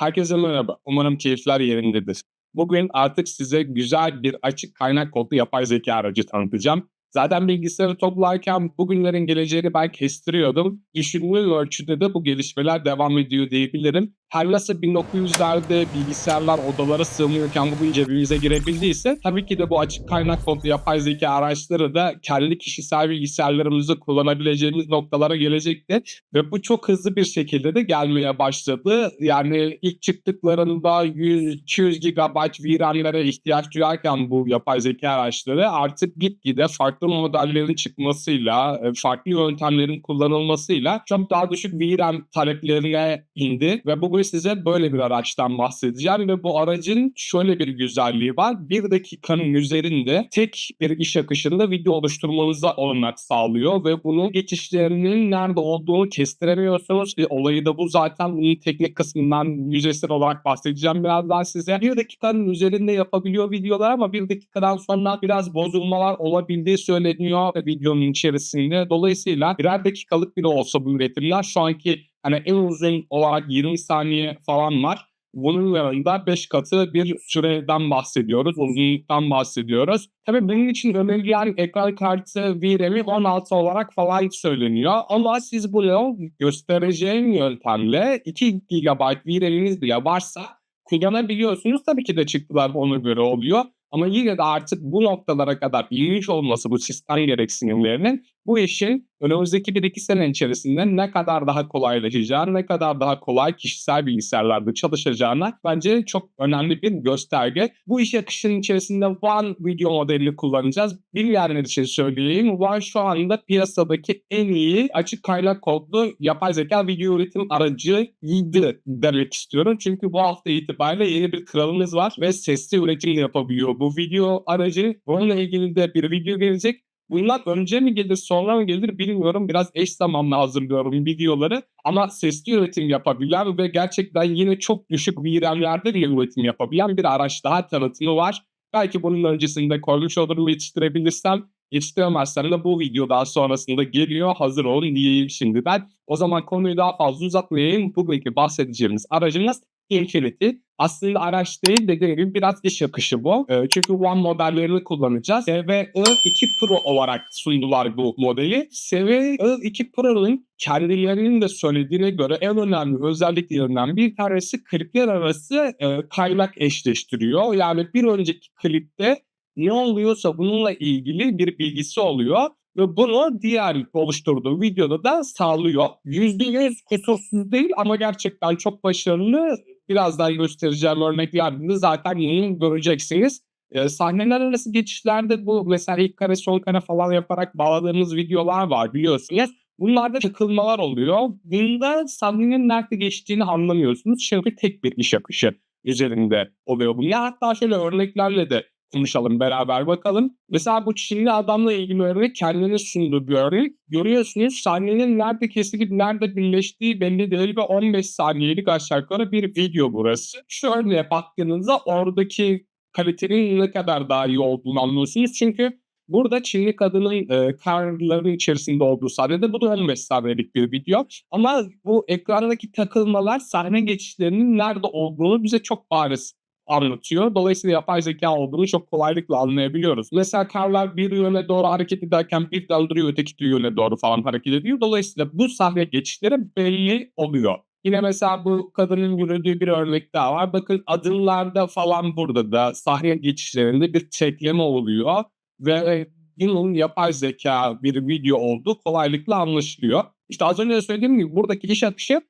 Herkese merhaba. Umarım keyifler yerindedir. Bugün artık size güzel bir açık kaynak kodlu yapay zeka aracı tanıtacağım. Zaten bilgisayarı toplarken bugünlerin geleceğini ben kestiriyordum. Düşündüğüm ölçüde de bu gelişmeler devam ediyor diyebilirim. Her nasıl 1900'lerde bilgisayarlar odalara sığmıyorken bu cebimize girebildiyse tabii ki de bu açık kaynak kodlu yapay zeka araçları da kendi kişisel bilgisayarlarımızı kullanabileceğimiz noktalara gelecektir. Ve bu çok hızlı bir şekilde de gelmeye başladı. Yani ilk çıktıklarında 100-200 GB VRAM'lere ihtiyaç duyarken bu yapay zeka araçları artık gitgide farklı modellerin çıkmasıyla, e, farklı yöntemlerin kullanılmasıyla çok daha düşük VRAM taleplerine indi ve bugün size böyle bir araçtan bahsedeceğim ve bu aracın şöyle bir güzelliği var. Bir dakikanın üzerinde tek bir iş akışında video oluşturmanıza olanak sağlıyor ve bunun geçişlerinin nerede olduğunu kestiremiyorsunuz. E, olayı da bu zaten bunun teknik kısmından yüzeysel olarak bahsedeceğim birazdan size. Bir dakikanın üzerinde yapabiliyor videolar ama bir dakikadan sonra biraz bozulmalar olabildiği söyleniyor videonun içerisinde. Dolayısıyla birer dakikalık bile olsa bu üretimler şu anki hani en uzun olarak 20 saniye falan var. Bunun yanında 5 katı bir süreden bahsediyoruz, uzunluktan bahsediyoruz. Tabii bunun için önerilen ekran kartı VRAM'i 16 olarak falan söyleniyor. Ama siz bunu göstereceğim yöntemle 2 GB VRAM'iniz bile varsa kullanabiliyorsunuz. Tabii ki de çıktılar ona göre oluyor. Ama yine de artık bu noktalara kadar inmiş olması bu sistem gereksinimlerinin bu işin önümüzdeki bir iki sene içerisinde ne kadar daha kolaylaşacağını, ne kadar daha kolay kişisel bilgisayarlarda çalışacağına bence çok önemli bir gösterge. Bu iş akışının içerisinde One video modelini kullanacağız. Bilmeyenler için söyleyeyim. One şu anda piyasadaki en iyi açık kaynak kodlu yapay zeka video üretim aracıydı demek istiyorum. Çünkü bu hafta itibariyle yeni bir kralımız var ve sesli üretim yapabiliyor bu video aracı. Bununla ilgili de bir video gelecek. Bunlar önce mi gelir sonra mı gelir bilmiyorum. Biraz eş zamanlı hazırlıyorum videoları. Ama sesli üretim yapabilen ve gerçekten yine çok düşük VRAM'lerde bir üretim yapabilen bir araç daha tanıtımı var. Belki bunun öncesinde koymuş olurum yetiştirebilirsem. Yetiştiremezsem de bu video daha sonrasında geliyor. Hazır olun diyeyim şimdi ben. O zaman konuyu daha fazla uzatmayayım. Bugünkü bahsedeceğimiz aracımız Infinity. Aslında araç değil dediğim gibi biraz iş akışı bu. E, çünkü One modellerini kullanacağız. E, ve i2 Pro olarak sundular bu modeli. Seviye i2 Pro'nun kendilerinin de söylediğine göre en önemli özelliklerinden bir tanesi klipler arası e, kaynak eşleştiriyor. Yani bir önceki klipte ne oluyorsa bununla ilgili bir bilgisi oluyor ve bunu diğer oluşturduğu videoda da sağlıyor. %100 kusursuz değil ama gerçekten çok başarılı birazdan göstereceğim örneklerde zaten yeni göreceksiniz. E, sahneler arası geçişlerde bu mesela ilk kare sol kare falan yaparak bağladığımız videolar var biliyorsunuz. Bunlarda takılmalar oluyor. Bunda sahnenin nerede geçtiğini anlamıyorsunuz. Çünkü tek bir iş akışı üzerinde oluyor bu. Ya hatta şöyle örneklerle de konuşalım beraber bakalım. Mesela bu Çinli adamla ilgili örnek kendine sunduğu bir örnek. Görüyorsunuz sahnenin nerede kesilip nerede birleştiği belli değil ve 15 saniyelik aşağı yukarı bir video burası. Örneğe baktığınızda oradaki kalitenin ne kadar daha iyi olduğunu anlıyorsunuz. Çünkü Burada Çinli kadının e, karların içerisinde olduğu sahnede bu da 15 saniyelik bir video. Ama bu ekrandaki takılmalar sahne geçişlerinin nerede olduğunu bize çok bariz anlatıyor. Dolayısıyla yapay zeka olduğunu çok kolaylıkla anlayabiliyoruz. Mesela karlar bir yöne doğru hareket ederken bir duruyor öteki yöne doğru falan hareket ediyor. Dolayısıyla bu sahne geçişleri belli oluyor. Yine mesela bu kadının yürüdüğü bir örnek daha var. Bakın adımlarda falan burada da sahne geçişlerinde bir çekleme oluyor. Ve bunun yapay zeka bir video olduğu kolaylıkla anlaşılıyor. İşte az önce de söylediğim gibi buradaki iş akışı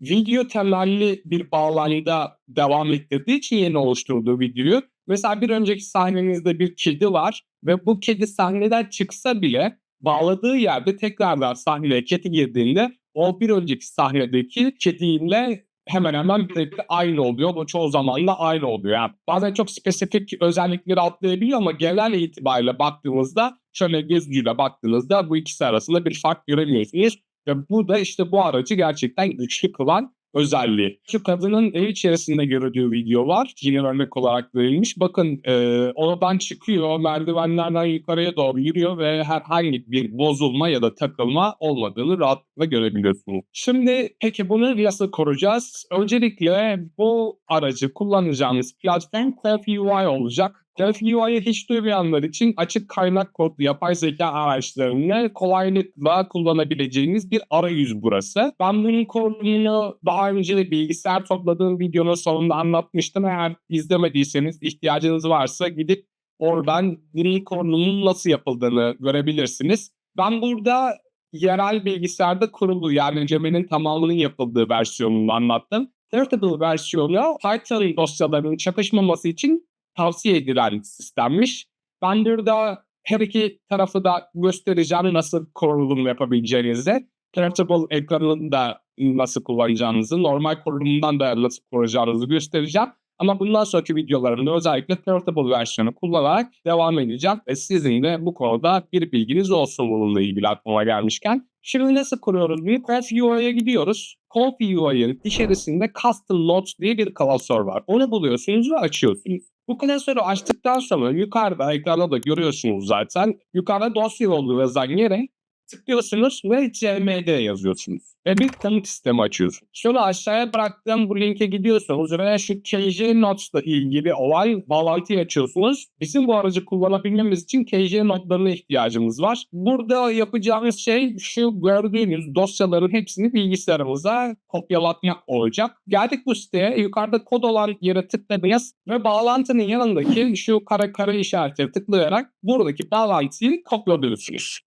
video temelli bir bağlamda devam ettirdiği için yeni oluşturduğu videoyu. Mesela bir önceki sahnenizde bir kedi var ve bu kedi sahneden çıksa bile bağladığı yerde tekrardan sahneye kedi girdiğinde o bir önceki sahnedeki kediyle hemen hemen birebir aynı oluyor. Bu çoğu zaman da aynı oluyor. Yani bazen çok spesifik özellikleri atlayabiliyor ama genel itibariyle baktığımızda şöyle gözcüyle baktığınızda bu ikisi arasında bir fark göremiyorsunuz. Ve bu da işte bu aracı gerçekten güçlü kılan özelliği. Şu kadının ev içerisinde gördüğü video var. Yine örnek olarak verilmiş. Bakın e, oradan çıkıyor, merdivenlerden yukarıya doğru yürüyor ve herhangi bir bozulma ya da takılma olmadığını rahatlıkla görebiliyorsunuz. Şimdi peki bunu nasıl koruyacağız? Öncelikle bu aracı kullanacağımız platform Selfie UI olacak. Selfie UI'yi hiç duymayanlar için açık kaynak kodlu yapay zeka araçlarını kolaylıkla kullanabileceğiniz bir arayüz burası. Ben bunun kurulumunu daha önce de bilgisayar topladığım videonun sonunda anlatmıştım. Eğer izlemediyseniz ihtiyacınız varsa gidip oradan bunun kurulumunun nasıl yapıldığını görebilirsiniz. Ben burada yerel bilgisayarda kurulu yani Cem'in tamamının yapıldığı versiyonunu anlattım. Portable versiyonu Python dosyalarının çakışmaması için tavsiye edilen sistemmiş. Ben burada her iki tarafı da göstereceğim nasıl kurulum yapabileceğinizi. Portable ekranını da nasıl kullanacağınızı, normal kurulumundan da nasıl kuracağınızı göstereceğim. Ama bundan sonraki videolarımda özellikle Portable versiyonu kullanarak devam edeceğim. Ve sizin de bu konuda bir bilginiz olsun bununla ilgili aklıma gelmişken. Şimdi nasıl kuruyoruz? Bir Conf UI'ye gidiyoruz. Conf UI'nin içerisinde Custom Notes diye bir klasör var. Onu buluyorsunuz ve açıyorsunuz. Bu klasörü açtıktan sonra yukarıda ekranda da görüyorsunuz zaten. Yukarıda dosya yolu yazan yere tıklıyorsunuz ve CMD yazıyorsunuz. Ve bir tanıt sistemi açıyorsunuz. Şöyle aşağıya bıraktığım bu linke gidiyorsunuz ve şu KJ Notes'la ilgili olan bağlantıyı açıyorsunuz. Bizim bu aracı kullanabilmemiz için KJ notlarına ihtiyacımız var. Burada yapacağımız şey şu gördüğünüz dosyaların hepsini bilgisayarımıza kopyalatmak olacak. Geldik bu siteye yukarıda kod olan yere tıkladınız ve bağlantının yanındaki şu kare kare işarete tıklayarak buradaki bağlantıyı kopyalıyorsunuz.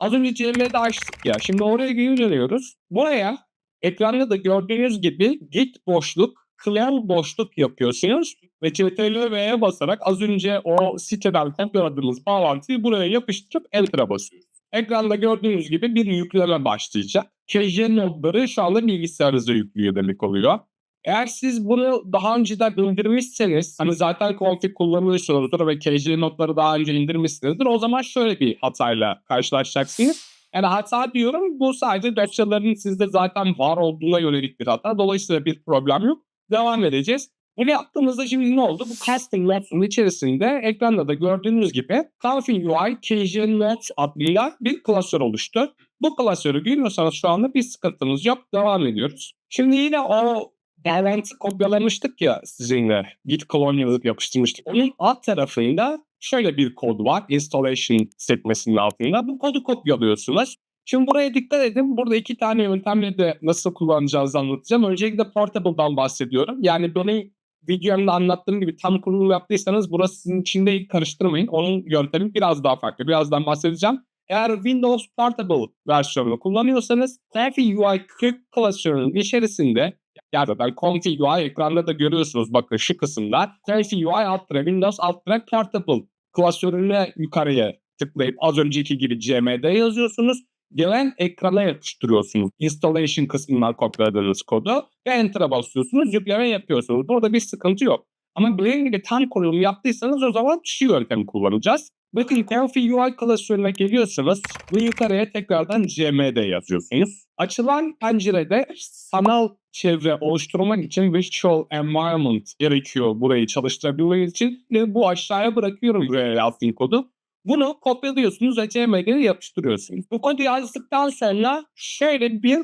Az önce CM'de açtık ya. Şimdi oraya geri dönüyoruz. Buraya ekranda da gördüğünüz gibi git boşluk, clear boşluk yapıyorsunuz. Ve CTRL V'ye basarak az önce o siteden kopyaladığımız bağlantıyı buraya yapıştırıp Enter'a basıyoruz. Ekranda gördüğünüz gibi bir yükleme başlayacak. KJ notları şu anda bilgisayarınıza yüklüyor demek oluyor. Eğer siz bunu daha önceden indirmişseniz, hani zaten config kullanıyorsunuzdur ve KJ notları daha önce indirmişsinizdir. O zaman şöyle bir hatayla karşılaşacaksınız. Yani hata diyorum bu sadece dosyaların sizde zaten var olduğuna yönelik bir hata. Dolayısıyla bir problem yok. Devam edeceğiz. Bunu yaptığımızda şimdi ne oldu? Bu casting notes'un içerisinde ekranda da gördüğünüz gibi Config UI KJ Notes adıyla bir klasör oluştu. Bu klasörü görüyorsanız şu anda bir sıkıntımız yok. Devam ediyoruz. Şimdi yine o Bağlantı kopyalamıştık ya sizinle. Git colonial yapıştırmıştık. Onun alt tarafında şöyle bir kod var. Installation sekmesinin altında. Bu kodu kopyalıyorsunuz. Şimdi buraya dikkat edin. Burada iki tane yöntemle de nasıl kullanacağınızı anlatacağım. Öncelikle Portable'dan bahsediyorum. Yani benim videomda anlattığım gibi tam kurulu yaptıysanız burası sizin için değil karıştırmayın. Onun yöntemi biraz daha farklı. Birazdan bahsedeceğim. Eğer Windows Portable versiyonunu kullanıyorsanız Selfie UI 40 klasörünün içerisinde gerçekten Config UI ekranda da görüyorsunuz bakın şu kısımlar. Selfie UI alt tere Windows alt tere Portable klasörüne yukarıya tıklayıp az önceki gibi CMD yazıyorsunuz. Gelen ekrana yapıştırıyorsunuz. Installation kısmından kopyaladığınız kodu ve Enter'a basıyorsunuz. Yükleme yapıyorsunuz. Burada bir sıkıntı yok. Ama dediğim gibi tam kurulum yaptıysanız o zaman şu yöntemi kullanacağız. Bakın Config UI klasörüne geliyorsunuz ve yukarıya tekrardan CMD yazıyorsunuz. Açılan pencerede sanal çevre oluşturmak için Virtual Environment gerekiyor burayı çalıştırabilmek için. Ve bu aşağıya bırakıyorum yazdığım kodu. Bunu kopyalıyorsunuz ve CMD'ye yapıştırıyorsunuz. Bu kodu yazdıktan sonra şöyle bir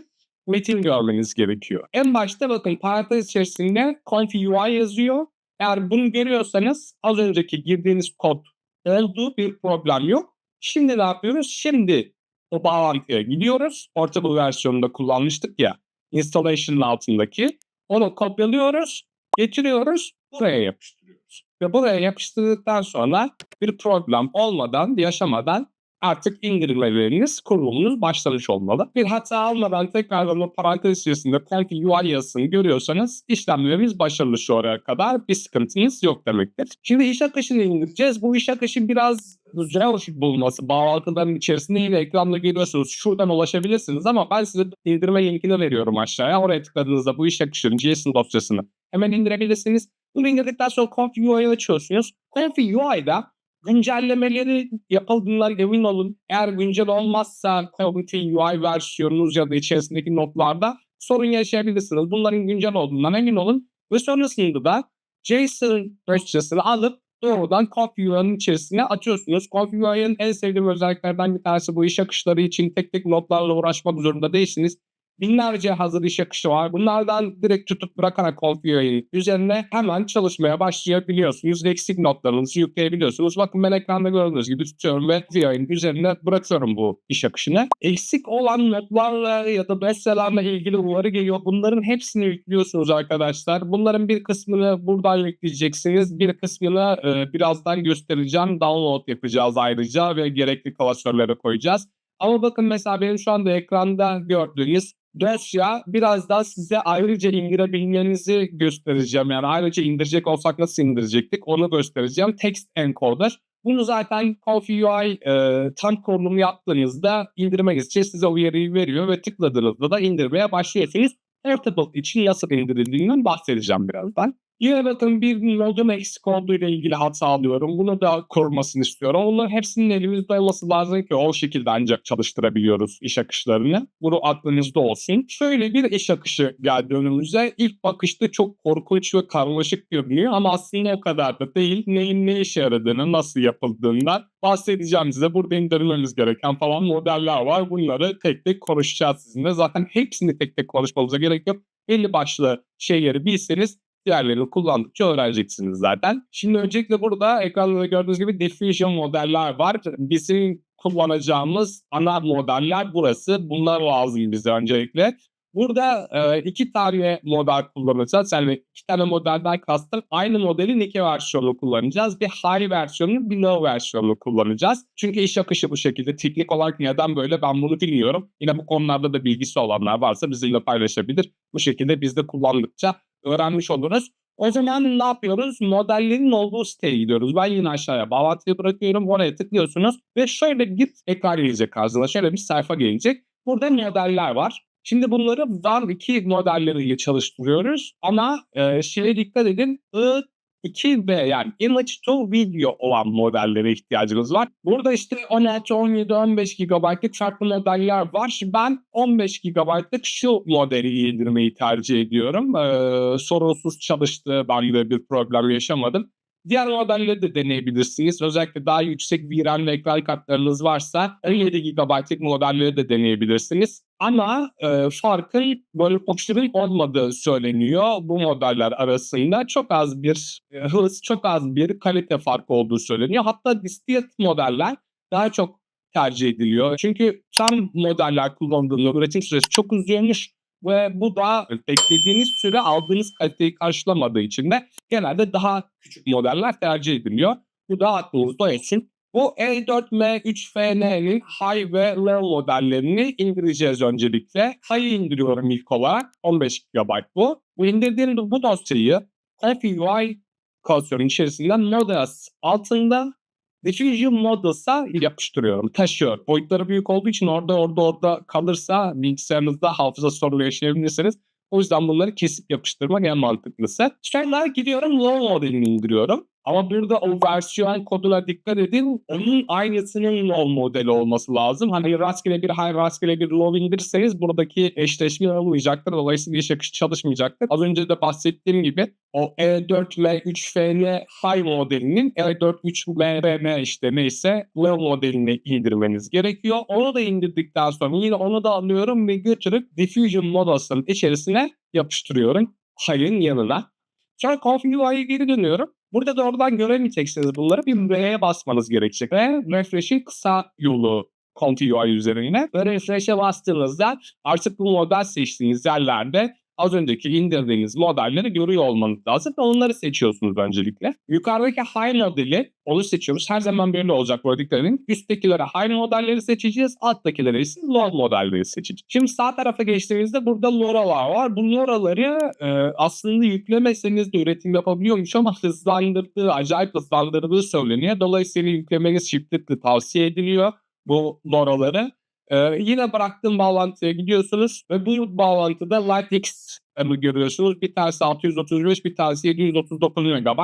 metin görmeniz gerekiyor. En başta bakın parantez içerisinde Config UI yazıyor. Eğer bunu görüyorsanız az önceki girdiğiniz kod olduğu bir problem yok. Şimdi ne yapıyoruz? Şimdi o bağlantıya gidiyoruz. Portable versiyonunda kullanmıştık ya. Installation'ın altındaki. Onu kopyalıyoruz, getiriyoruz, buraya yapıştırıyoruz. Ve buraya yapıştırdıktan sonra bir problem olmadan, yaşamadan artık indirmeleriniz, kurulumunuz başlamış olmalı. Bir hata almadan tekrardan o parantez içerisinde config UI yazısını görüyorsanız işlemlerimiz başarılı şu oraya kadar bir sıkıntınız yok demektir. Şimdi iş akışını indireceğiz. Bu iş akışı biraz zor bulması. Bağlantıların içerisinde yine ekranda görüyorsunuz. Şuradan ulaşabilirsiniz ama ben size indirme linkini veriyorum aşağıya. Oraya tıkladığınızda bu iş akışının JSON dosyasını hemen indirebilirsiniz. Bunu indirdikten sonra config UI'yi açıyorsunuz. Config UI'da güncellemeleri yapıldığından emin olun. Eğer güncel olmazsa Config UI versiyonunuz ya da içerisindeki notlarda sorun yaşayabilirsiniz. Bunların güncel olduğundan emin olun. Ve sonrasında da JSON dosyasını alıp doğrudan ConfigUI'nin içerisine atıyorsunuz. ConfigUI'nin en sevdiğim özelliklerden bir tanesi bu iş akışları için tek tek notlarla uğraşmak zorunda değilsiniz. Binlerce hazır iş akışı var. Bunlardan direkt tutup bırakarak ConfigUI'nin üzerine hemen çalışmaya başlayabiliyorsunuz. Eksik notlarınızı yükleyebiliyorsunuz. Bakın ben ekranda gördüğünüz gibi tutuyorum ve ConfigUI'nin üzerine bırakıyorum bu iş akışını. Eksik olan notlarla ya da dosyalarla ilgili uyarı geliyor. Bunların hepsini yüklüyorsunuz arkadaşlar. Bunların bir kısmını buradan yükleyeceksiniz. Bir kısmını e, birazdan göstereceğim. Download yapacağız ayrıca ve gerekli klasörlere koyacağız. Ama bakın mesela benim şu anda ekranda gördüğünüz dosya biraz daha size ayrıca indirebilmenizi göstereceğim. Yani ayrıca indirecek olsak nasıl indirecektik onu göstereceğim. Text encoder. Bunu zaten ConfigUI e, tam kurulumu yaptığınızda indirmek için size uyarıyı veriyor ve tıkladığınızda da indirmeye başlıyorsunuz. Airtable için nasıl indirildiğinden bahsedeceğim birazdan. Bakın bir nodun eksik olduğu ile ilgili hata alıyorum. Bunu da korumasını istiyorum. Bunların hepsinin elimizde olması lazım ki o şekilde ancak çalıştırabiliyoruz iş akışlarını. Bunu aklınızda olsun. Şöyle bir iş akışı geldi önümüze. İlk bakışta çok korkunç ve karmaşık görünüyor ama aslında o kadar da değil. Neyin ne işe yaradığını, nasıl yapıldığından bahsedeceğim size. Burada indirmeniz gereken falan modeller var. Bunları tek tek konuşacağız sizinle. Zaten hepsini tek tek konuşmamıza gerek yok. Belli başlı şeyleri bilseniz diğerlerini kullandıkça öğreneceksiniz zaten. Şimdi öncelikle burada ekranda da gördüğünüz gibi diffusion modeller var. Bizim kullanacağımız ana modeller burası. Bunlar lazım bize öncelikle. Burada e, iki tane model kullanacağız. Yani iki tane modelden kastım aynı modelin iki versiyonu kullanacağız. Bir high versiyonu, bir low versiyonu kullanacağız. Çünkü iş akışı bu şekilde. Teknik olarak neden böyle ben bunu bilmiyorum. Yine bu konularda da bilgisi olanlar varsa bizimle paylaşabilir. Bu şekilde biz de kullandıkça öğrenmiş oluruz. O zaman ne yapıyoruz? Modellerin olduğu siteye gidiyoruz. Ben yine aşağıya bağlantıyı bırakıyorum. Oraya tıklıyorsunuz ve şöyle bir ekran gelecek karşınıza. Şöyle bir sayfa gelecek. Burada modeller var. Şimdi bunları var iki modelleriyle çalıştırıyoruz. Ama e, şeye dikkat edin. I 2V yani image to video olan modellere ihtiyacınız var. Burada işte 16, 17, 15 GB'lık farklı modeller var. Ben 15 GB'lık şu modeli indirmeyi tercih ediyorum. Ee, sorunsuz çalıştı. Ben de bir problem yaşamadım. Diğer modelleri de deneyebilirsiniz. Özellikle daha yüksek VRAM ve ekran kartlarınız varsa 17 GB'lık modelleri de deneyebilirsiniz. Ama e, farkın böyle aşırı olmadığı söyleniyor bu modeller arasında. Çok az bir e, hız, çok az bir kalite farkı olduğu söyleniyor. Hatta distilled modeller daha çok tercih ediliyor. Çünkü tam modeller kullandığında üretim süresi çok uzuyormuş ve bu da beklediğiniz süre aldığınız kaliteyi karşılamadığı için de genelde daha küçük modeller tercih ediliyor. Bu da aklınızda olsun. Bu E4M3FN'nin High ve Low modellerini indireceğiz öncelikle. High'ı indiriyorum ilk olarak. 15 GB bu. Bu indirdiğim bu dosyayı ConfigUI klasörün içerisinden Models altında Diffusion Models'a yapıştırıyorum. Taşıyor. Boyutları büyük olduğu için orada orada orada kalırsa bilgisayarınızda hafıza sorunu yaşayabilirsiniz. O yüzden bunları kesip yapıştırmak en mantıklısı. Sonra gidiyorum low modelini indiriyorum. Ama burada o versiyon koduna dikkat edin. Onun aynısının low modeli olması lazım. Hani rastgele bir high rastgele bir low indirirseniz buradaki eşleşme olmayacaktır. Dolayısıyla iş akışı çalışmayacaktır. Az önce de bahsettiğim gibi o E4M3FN high modelinin E43MRM işte neyse low modelini indirmeniz gerekiyor. Onu da indirdikten sonra yine onu da alıyorum ve götürüp Diffusion Models'ın içerisine yapıştırıyorum. High'ın yanına. Sonra ConfigUI'ye geri dönüyorum. Burada doğrudan göremeyeceksiniz bunları. Bir R'ye basmanız gerekecek. Ve refresh'in kısa yolu ConfigUI üzerine. Ve refresh'e bastığınızda artık bu model seçtiğiniz yerlerde az önceki indirdiğiniz modelleri görüyor olmanız lazım onları seçiyorsunuz öncelikle. Yukarıdaki high modeli onu seçiyoruz. Her zaman böyle olacak bu dediklerin. Üsttekilere high modelleri seçeceğiz. Alttakilere ise low modelleri seçeceğiz. Şimdi sağ tarafa geçtiğimizde burada LoRa'lar var. Bu LoRa'ları e, aslında yüklemeseniz de üretim yapabiliyormuş ama hızlandırdığı, acayip hızlandırdığı söyleniyor. Dolayısıyla yüklemeniz şiddetli tavsiye ediliyor bu LoRa'ları. Ee, yine bıraktığım bağlantıya gidiyorsunuz ve bu bağlantıda LightX görüyorsunuz. Bir tanesi 635, bir tanesi 739 MB.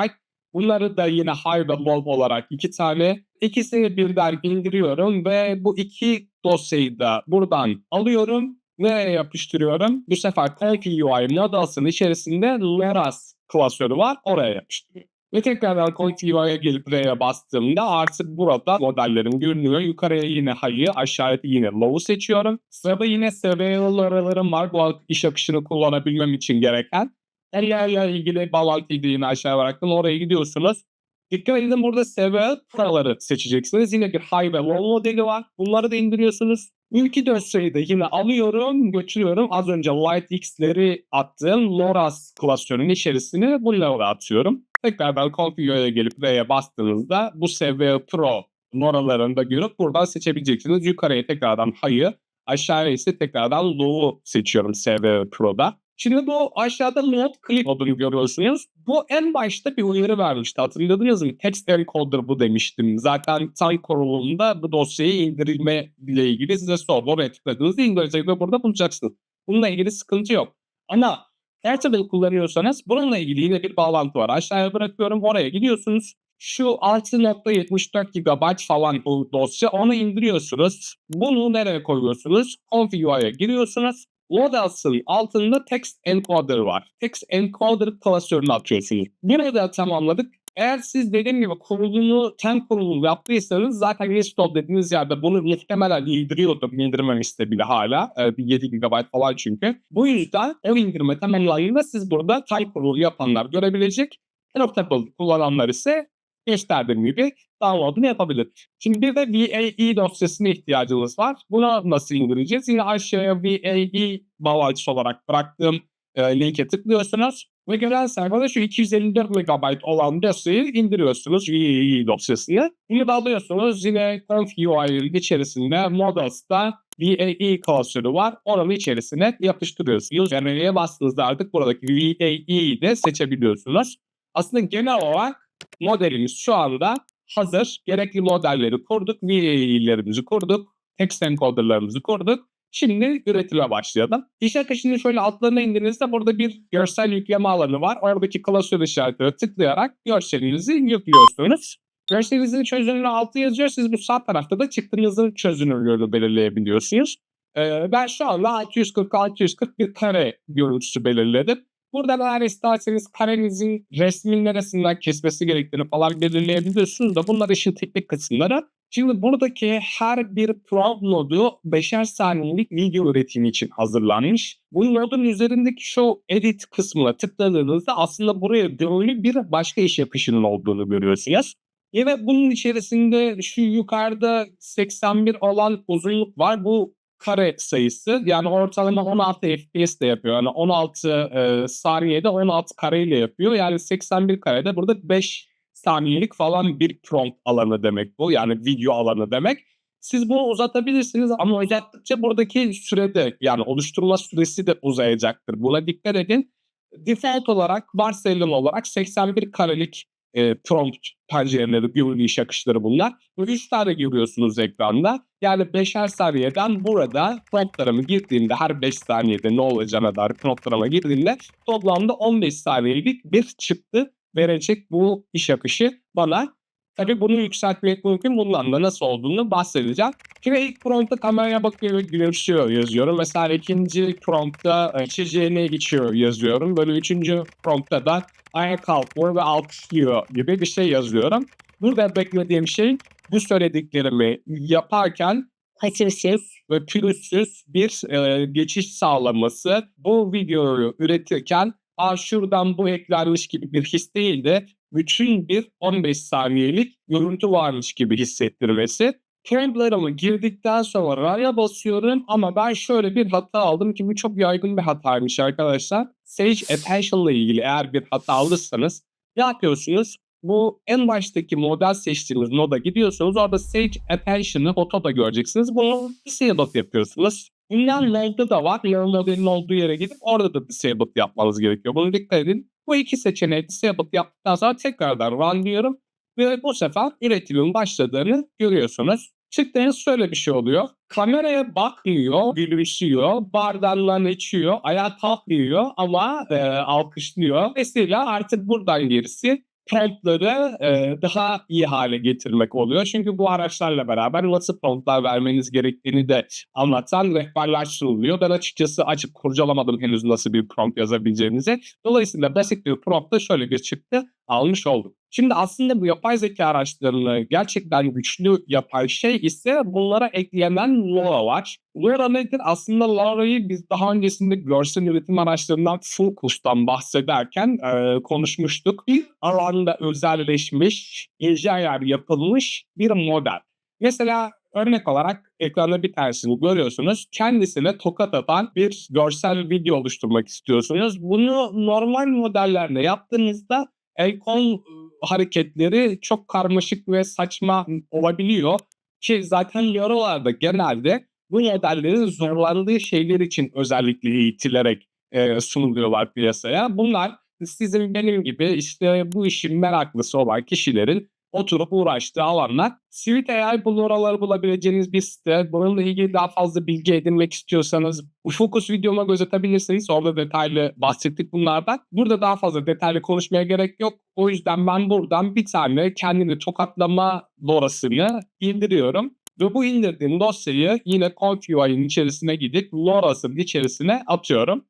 Bunları da yine high ve low olarak iki tane. İkisini birden indiriyorum ve bu iki dosyayı da buradan alıyorum Nereye yapıştırıyorum? Bu sefer Conky UI models'ın içerisinde Leras klasörü var. Oraya yapıştırıyorum. Ve tekrardan Conky UI'ye gelip buraya bastığımda artık burada modellerim görünüyor. Yukarıya yine high'ı, aşağıya yine low'u seçiyorum. Sırada yine seviyelerlerim var. Bu iş akışını kullanabilmem için gereken. Yerlerle ilgili bağlantıyı da yine aşağıya bıraktım. Oraya gidiyorsunuz. Dikkat edin burada seviye paraları seçeceksiniz. Yine bir high ve low modeli var. Bunları da indiriyorsunuz. Ülke dosyayı da yine alıyorum, götürüyorum. Az önce LightX'leri attığım Loras klasörünün içerisine bunları atıyorum. Tekrardan Configure'ya gelip R'ye bastığınızda bu seviye Pro numaralarını da görüp buradan seçebileceksiniz. Yukarıya tekrardan High'ı, aşağıya ise tekrardan Low'u seçiyorum seviye Pro'da. Şimdi bu aşağıda Node Clip modunu görüyorsunuz. Bu en başta bir uyarı vermişti. Hatırladınız mı? Text encoder bu demiştim. Zaten Tay kurulumunda bu dosyayı indirme ile ilgili size sordu. Oraya tıkladığınızda de burada bulacaksınız. Bununla ilgili sıkıntı yok. Ama Airtable kullanıyorsanız bununla ilgili yine bir bağlantı var. Aşağıya bırakıyorum. Oraya gidiyorsunuz. Şu 6.74 GB falan bu dosya onu indiriyorsunuz. Bunu nereye koyuyorsunuz? Configure'a giriyorsunuz. Models'ın altında text encoder var. Text encoder klasörünü atıyorsunuz. Burayı da tamamladık. Eğer siz dediğim gibi kurulumu, tem kurulumu yaptıysanız zaten install dediğiniz yerde bunu muhtemelen indiriyordum. İndirmemişse bile hala. Ee, bir 7 GB falan çünkü. Bu yüzden o indirme temellerinde siz burada tem kurulu yapanlar görebilecek. Adaptable kullananlar ise gösterdiğim gibi download'unu yapabilir. Şimdi bir de VAE dosyasına ihtiyacımız var. Buna nasıl indireceğiz? Yine aşağıya VAE bağlantısı olarak bıraktığım e, linke tıklıyorsunuz. Ve gören sayfada şu 254 MB olan dosyayı indiriyorsunuz VAE dosyasını. Bunu alıyorsunuz. Yine ConfUI'nin içerisinde Models'ta VAE klasörü var. Onun içerisine yapıştırıyorsunuz. Ve bastığınızda artık buradaki VAE'yi de seçebiliyorsunuz. Aslında genel olarak modelimiz şu anda hazır. Gerekli modelleri kurduk, VAE'lerimizi kurduk, text encoderlarımızı kurduk. Şimdi üretime başlayalım. İş akışını şöyle altlarına indiğinizde burada bir görsel yükleme alanı var. Oradaki klasör işaretine tıklayarak görselinizi yüklüyorsunuz. Görselinizin çözünürlüğü altı yazıyor. Siz bu sağ tarafta da çıktığınızın çözünürlüğünü belirleyebiliyorsunuz. Ee, ben şu anda 640-640 bir kare görüntüsü belirledim. Burada eğer isterseniz karenizin resmin neresinden kesmesi gerektiğini falan belirleyebiliyorsunuz da bunlar işin teknik kısımları. Şimdi buradaki her bir prompt nodu 5'er saniyelik video üretimi için hazırlanmış. Bu nodun üzerindeki şu edit kısmına tıkladığınızda aslında buraya gönüllü bir başka iş yapışının olduğunu görüyorsunuz. Ve bunun içerisinde şu yukarıda 81 olan uzunluk var. Bu kare sayısı yani ortalama 16 FPS de yapıyor. Yani 16 e, saniyede 16 kareyle yapıyor. Yani 81 karede burada 5 saniyelik falan bir prompt alanı demek bu. Yani video alanı demek. Siz bunu uzatabilirsiniz ama uzattıkça buradaki sürede yani oluşturma süresi de uzayacaktır. Buna dikkat edin. Default olarak varsayılan olarak 81 karelik e, prompt pencereleri, görünü iş akışları bunlar. Ve 3 tane görüyorsunuz ekranda. Yani 5'er saniyeden burada promptlarımı girdiğimde her 5 saniyede ne olacağına dair promptlarıma girdiğimde toplamda 15 saniyelik bir çıktı verecek bu iş akışı bana. Tabii bunu yükseltmek mümkün. Bundan da nasıl olduğunu bahsedeceğim. Şimdi ilk promptta kameraya bakıyor, gülümsüyor yazıyorum. Mesela ikinci promptta çiçeğine geçiyor yazıyorum. Böyle üçüncü promptta da ayağa kalkıyor ve alkışlıyor gibi bir şey yazıyorum. Burada beklediğim şey bu söylediklerimi yaparken haşırsız ve pürüzsüz bir e, geçiş sağlaması. Bu videoyu üretirken Aa, şuradan bu eklenmiş gibi bir his değil de bütün bir 15 saniyelik görüntü varmış gibi hissettirmesi. Camp'larımı girdikten sonra raya basıyorum ama ben şöyle bir hata aldım ki bu çok yaygın bir hataymış arkadaşlar. Sage Attention ile ilgili eğer bir hata alırsanız ne yapıyorsunuz? Bu en baştaki model seçtiğiniz noda gidiyorsunuz. Orada Sage Attention'ı otoda göreceksiniz. Bunu disable yapıyorsunuz. Modda da var. Yarın olduğu yere gidip orada da disable yapmanız gerekiyor. Bunu dikkat edin. Bu iki seçeneği disable yaptıktan sonra tekrardan run diyorum. Ve bu sefer üretimin başladığını görüyorsunuz. Çıktığınız şöyle bir şey oluyor. Kameraya bakmıyor, gülüşüyor, bardağından içiyor, ayağa kalkmıyor ama e, alkışlıyor. Mesela artık buradan gerisi promptları e, daha iyi hale getirmek oluyor. Çünkü bu araçlarla beraber nasıl promptlar vermeniz gerektiğini de anlatan rehberler sunuluyor. Ben açıkçası açıp kurcalamadım henüz nasıl bir prompt yazabileceğinizi. Dolayısıyla basit bir promptta şöyle bir çıktı almış olduk. Şimdi aslında bu yapay zeka araçlarını gerçekten güçlü yapan şey ise bunlara eklenen LoRa var. LoRa nedir? Aslında LoRa'yı biz daha öncesinde görsel üretim araçlarından Focus'tan bahsederken e, konuşmuştuk. Bir alanda özelleşmiş, ince yapılmış bir model. Mesela örnek olarak ekranda bir tanesini görüyorsunuz. Kendisine tokat atan bir görsel video oluşturmak istiyorsunuz. Bunu normal modellerle yaptığınızda el kol hareketleri çok karmaşık ve saçma olabiliyor. Ki zaten Euro'larda genelde bu modellerin zorlandığı şeyler için özellikle eğitilerek e, sunuluyorlar piyasaya. Bunlar sizin benim gibi işte bu işin meraklısı olan kişilerin oturup uğraştığı alanlar. Sweet AI bu oraları bulabileceğiniz bir site. Bununla ilgili daha fazla bilgi edinmek istiyorsanız Focus videoma göz atabilirsiniz. Orada detaylı bahsettik bunlardan. Burada daha fazla detaylı konuşmaya gerek yok. O yüzden ben buradan bir tane kendini tokatlama lorasını indiriyorum. Ve bu indirdiğim dosyayı yine ConfUI'nin içerisine gidip lorasının içerisine atıyorum.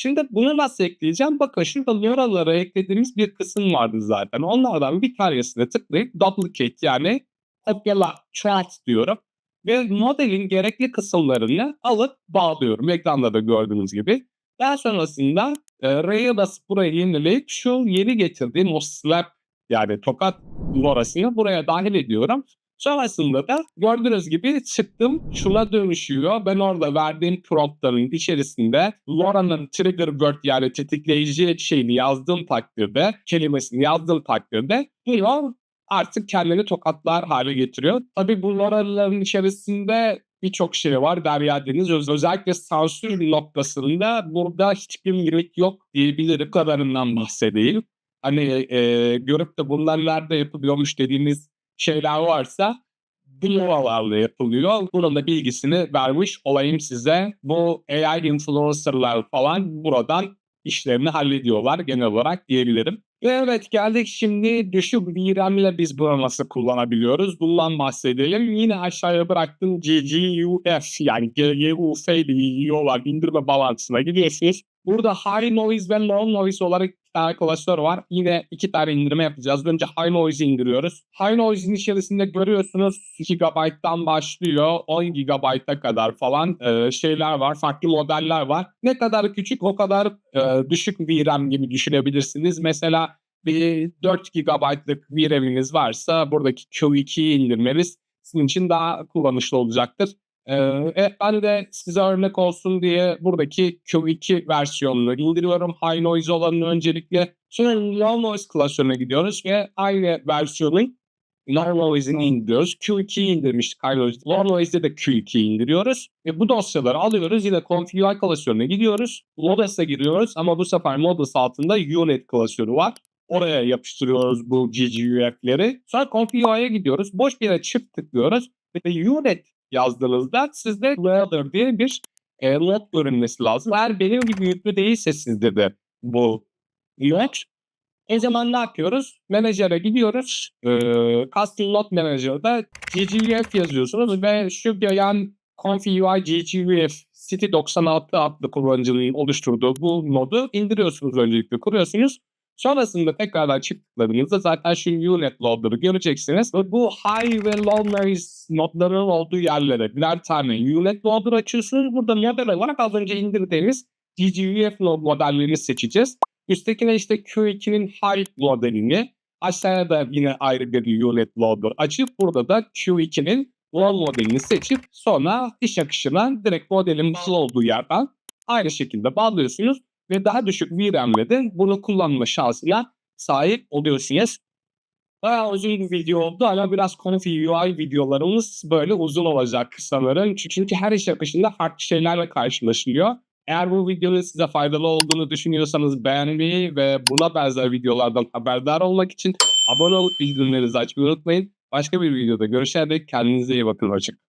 Şimdi bunu nasıl ekleyeceğim? Bakın şurada LoRa'lara eklediğimiz bir kısım vardı zaten. Onlardan bir tanesine tıklayıp duplicate yani kopyala, track diyorum. Ve modelin gerekli kısımlarını alıp bağlıyorum. Ekranda da gördüğünüz gibi. Daha sonrasında e, R'ye basıp burayı yenileyip şu yeni getirdiğim o slap yani tokat LoRa'sını buraya dahil ediyorum. Sonrasında da gördüğünüz gibi çıktım şuna dönüşüyor. Ben orada verdiğim promptların içerisinde LoRa'nın trigger word yani tetikleyici şeyini yazdığım takdirde, kelimesini yazdığım takdirde bu artık kendini tokatlar hale getiriyor. Tabii bu LoRa'ların içerisinde birçok şey var. Derya Deniz öz- özellikle sansür noktasında burada hiçbir limit yok diyebilirim. Kadarından bahsedeyim. Hani e, görüp de bunlar nerede yapılıyormuş dediğiniz şeyler varsa bu novalarla yapılıyor. Bunun da bilgisini vermiş olayım size. Bu AI influencerlar falan buradan işlerini hallediyorlar genel olarak diyebilirim. Ve evet geldik şimdi düşük VRAM'le biz bunu nasıl kullanabiliyoruz? Bundan bahsedelim. Yine aşağıya bıraktım GGUF yani GGUF diyorlar indirme balansına gidiyorsunuz. Burada high noise ve low noise olarak tane klasör var. Yine iki tane indirme yapacağız. Önce high noise'i indiriyoruz. High noise'in içerisinde görüyorsunuz 2 GB'dan başlıyor 10 GB'a kadar falan e, şeyler var. Farklı modeller var. Ne kadar küçük o kadar e, düşük VRAM gibi düşünebilirsiniz. Mesela bir 4 GB'lık VRAM'iniz varsa buradaki Q2'yi indirmeniz sizin için daha kullanışlı olacaktır. Ee, ben de size örnek olsun diye buradaki Q2 versiyonunu indiriyorum. High noise olanını öncelikle. Sonra low noise klasörüne gidiyoruz ve aynı versiyonun low noise'ini indiriyoruz. Q2'yi indirmiştik high noise. Low noise'de de Q2'yi indiriyoruz. Ve bu dosyaları alıyoruz. Yine config klasörüne gidiyoruz. Modes'e giriyoruz ama bu sefer Modus altında unit klasörü var. Oraya yapıştırıyoruz bu GGUF'leri. Sonra config'e gidiyoruz. Boş bir yere çift tıklıyoruz. Ve unit yazdığınızda sizde Ladder diye bir e, not görünmesi lazım. Eğer benim gibi yüklü değilse sizde de bu yok. O zaman ne yapıyoruz? Menajere gidiyoruz. E, Custom Not Manager'da GGUF yazıyorsunuz ve şu yan config GGUF City 96 adlı kullanıcının oluşturduğu bu nodu indiriyorsunuz öncelikle kuruyorsunuz. Sonrasında tekrardan çıktıklarınızda zaten şu unit loader'ı göreceksiniz. Bu high ve low noise notların olduğu yerlere birer tane unit loader açıyorsunuz. Burada model olarak az önce indirdiğimiz GGUF modellerini seçeceğiz. Üsttekine işte Q2'nin high modelini aşağıya da yine ayrı bir unit loader açıp burada da Q2'nin low modelini seçip sonra iş akışına direkt modelin bağlı olduğu yerden aynı şekilde bağlıyorsunuz ve daha düşük VRAM'le de bunu kullanma şansına sahip oluyorsunuz. Bayağı uzun bir video oldu ama biraz Config UI videolarımız böyle uzun olacak sanırım. Çünkü her iş akışında farklı şeylerle karşılaşılıyor. Eğer bu videonun size faydalı olduğunu düşünüyorsanız beğenmeyi ve buna benzer videolardan haberdar olmak için abone olup bildirimlerinizi açmayı unutmayın. Başka bir videoda görüşerek kendinize iyi bakın. Hoşçakalın.